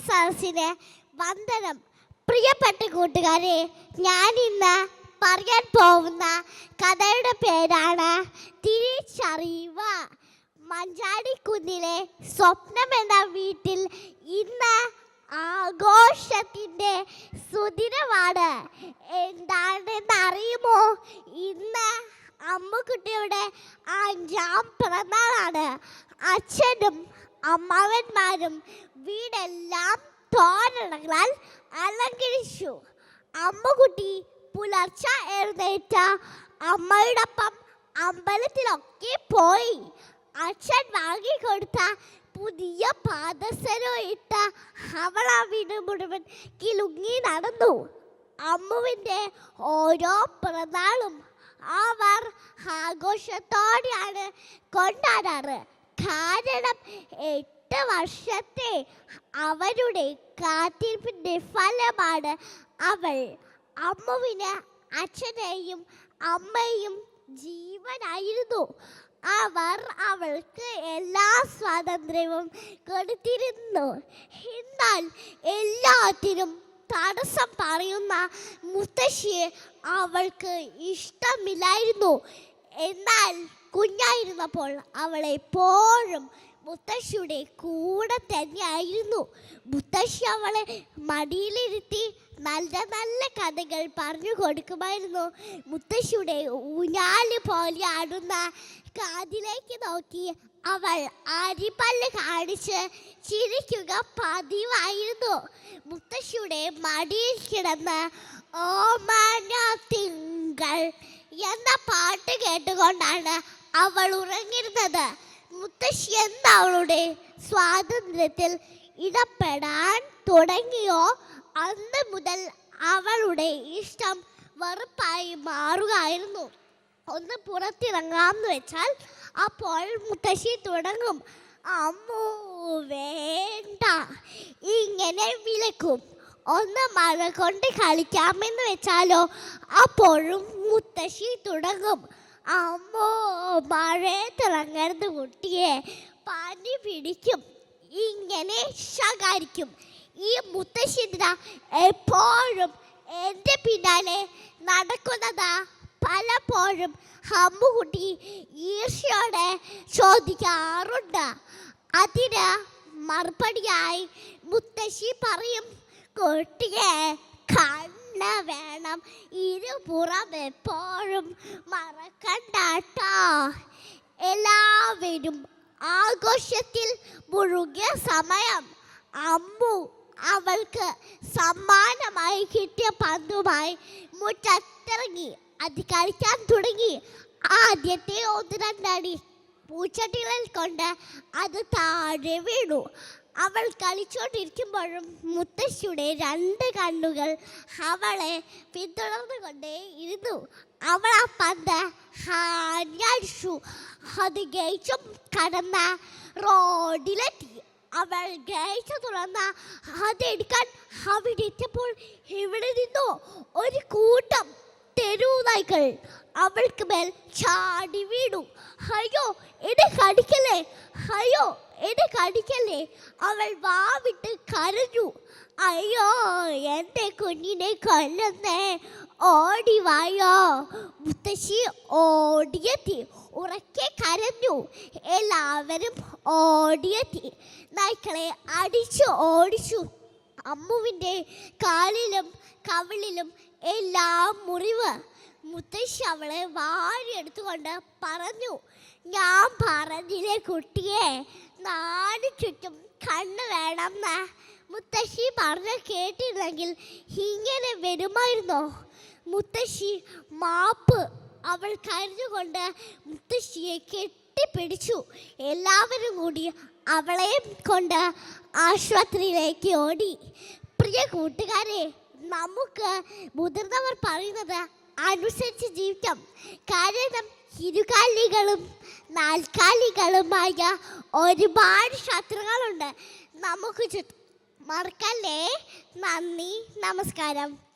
സദസ്സിന് വന്ദനം. പ്രിയപ്പെട്ട കൂട്ടുകാരെ ഞാൻ ഇന്ന് പറയാൻ പോകുന്ന കഥയുടെ പേരാണ് തിരിച്ചറിയുക. മഞ്ചാടിക്കുന്നിലെ സ്വപ്നം എന്ന വീട്ടിൽ ഇന്ന് ആഘോഷത്തിന്റെ സുദിനമാണ്. എന്താണെന്ന് അറിയുമോ? ഇന്ന് അമ്മുക്കുട്ടിയുടെ അഞ്ചാം പിറന്നാളാണ്. അച്ഛനും അമ്മാവന്മാരും വീടെല്ലാം തോരണങ്ങളാൽ അലങ്കരിച്ചു. അമ്മകുട്ടി പുലർച്ച എഴുന്നേറ്റ അമ്മയോടൊപ്പം അമ്പലത്തിലൊക്കെ പോയി. അച്ഛൻ വാങ്ങിക്കൊടുത്ത പുതിയ പാദസരം ഇട്ട അവൾ ആ വീട് മുഴുവൻ കിലുങ്ങി നടന്നു. അമ്മുവിന്റെ ഓരോ പിറന്നാളും അവർ ആഘോഷത്തോടെയാണ് കൊണ്ടാടാറ്. കാരണം എട്ട് വർഷത്തെ അവരുടെ കാത്തിരിപ്പിന്റെ ഫലമാണ് അവൾ അമ്മുവിന് അച്ഛനെയും അമ്മയും ജീവനായിരുന്നു. അവർ അവൾക്ക് എല്ലാ സ്വാതന്ത്ര്യവും കൊടുത്തിരുന്നു. എന്നാൽ എല്ലാത്തിനും തടസ്സം പറയുന്ന മുത്തശ്ശിയെ അവൾക്ക് ഇഷ്ടമില്ലായിരുന്നു. എന്നാൽ കുഞ്ഞായിരുന്നപ്പോൾ അവൾ എപ്പോഴും മുത്തശ്ശിയുടെ കൂടെ തന്നെയായിരുന്നു. മുത്തശ്ശി അവളെ മടിയിലിരുത്തി നല്ല നല്ല കഥകൾ പറഞ്ഞു കൊടുക്കുമായിരുന്നു. മുത്തശ്ശിയുടെ ഊഞ്ഞാൽ പോലെ ആടുന്ന കാതിലേക്ക് നോക്കി അവൾ അരിപ്പല്ല് കാണിച്ച് ചിരിക്കുക പതിവായിരുന്നു. മുത്തശ്ശിയുടെ മടിയിൽ കിടന്ന് ഓമാന തിങ്കൾ എന്ന പാട്ട് കേട്ടുകൊണ്ടാണ് അവൾ ഉറങ്ങിരുന്നത് മുത്തശ്ശി എന്ന അവളുടെ സ്വാതന്ത്ര്യത്തിൽ ഇടപെടാൻ തുടങ്ങിയോ? അന്ന് മുതൽ അവളുടെ ഇഷ്ടം വെറുപ്പായി മാറുകയായിരുന്നു. ഒന്ന് പുറത്തിറങ്ങാമെന്ന് വെച്ചാൽ അപ്പോൾ മുത്തശ്ശി തുടങ്ങും. അമ്മൂ വേണ്ട. ഇങ്ങനെ വിലക്കും ഒന്ന് മഴ കൊണ്ട് കളിക്കാമെന്ന് വെച്ചാലോ? അപ്പോഴും മുത്തശ്ശി തുടങ്ങും. അമ്മോ മഴയത്തിറങ്ങരുത് കുട്ടിയെ. പനി പിടിക്കും. ഇങ്ങനെ ശകാരിക്കും. ഈ മുത്തശ്ശിദ്ര എപ്പോഴും എന്റെ പിന്നാലെ നടക്കുന്നതാ. പലപ്പോഴും ഹമ്മുകുട്ടി ഈർഷ്യോടെ ചോദിക്കാറുണ്ട്. അതിന് മറുപടിയായി മുത്തശ്ശി പറയും കുട്ടിയെ കണ്ണ വേണം. ഇരുപുറം എപ്പോഴും മറക്കണ്ടാട്ടോ. എല്ലാവരും ആഘോഷത്തിൽ മുഴുകിയ സമയം അമ്മു അവൾക്ക് സമ്മാനമായി കിട്ടിയ പന്തുമായി മുറ്റത്തിറങ്ങി. അത് കളിക്കാൻ തുടങ്ങി. ആദ്യത്തെ ഒന്ന് രണ്ടടി പൂച്ചട്ടികളിൽ കൊണ്ട് അത് താഴെ വീണു. അവൾ കളിച്ചോണ്ടിരിക്കുമ്പോഴും മുത്തശ്ശിയുടെ രണ്ട് കണ്ണുകൾ അവളെ പിന്തുടർന്നുകൊണ്ടേ ഇരുന്നു. അവൾ ആ പന്ത് ഹാഞ്ഞടിച്ചു അത് ഗേറ്റും കടന്ന റോഡിലെത്തി. അവൾ ഗേറ്റ് തുറന്ന അതെടുക്കാൻ അവിടെ എത്തിയപ്പോൾ ഇവിടെ നിന്നു ഒരു കൂട്ടം തെരുവുനായ്ക്കൾ അവൾക്ക് മേൽ ചാടി വീണു. അയ്യോ എന്നെ കടിക്കല്ലേ? അയ്യോ എന്നെ കടിക്കല്ലേ? അവൾ വാവിട്ട് കരഞ്ഞു. അയ്യോ എന്റെ കുഞ്ഞിനെ കൊല്ലുന്നേ. ഓടി വായോ. മുത്തശ്ശി ഓടിയെത്തി. ഉറക്കെ കരഞ്ഞു. എല്ലാവരും ഓടിയെത്തി. നായ്ക്കളെ അടിച്ചു ഓടിച്ചു. അമ്മുവിന്റെ കാലിലും കവിളിലും എല്ലാം മുറിവ്. മുത്തശ്ശി അവളെ വാരിയെടുത്തുകൊണ്ട് പറഞ്ഞു ഞാൻ പറഞ്ഞില്ലേ കുട്ടിയെ നാല് ചുറ്റും കണ്ണ് വേണമെന്ന്. മുത്തശ്ശി പറഞ്ഞ കേട്ടിരുന്നെങ്കിൽ ഇങ്ങനെ വരുമായിരുന്നോ? മുത്തശ്ശി മാപ്പ് അവൾ കരുതുകൊണ്ട് മുത്തശ്ശിയെ കെട്ടിപ്പിടിച്ചു. എല്ലാവരും കൂടി അവളെ കൊണ്ട് ആശുപത്രിയിലേക്ക് ഓടി. പ്രിയ കൂട്ടുകാരെ നമുക്ക് മുതിർന്നവർ പറയുന്നത് അനുസരിച്ച് ജീവിക്കാം. കാരണം ഇരുകാലികളും നാൽക്കാലികളുമായ ഒരുപാട് ശത്രുക്കളുണ്ട്. നമുക്ക് ചുറ്റും മറക്കല്ലേ? നന്ദി. നമസ്കാരം.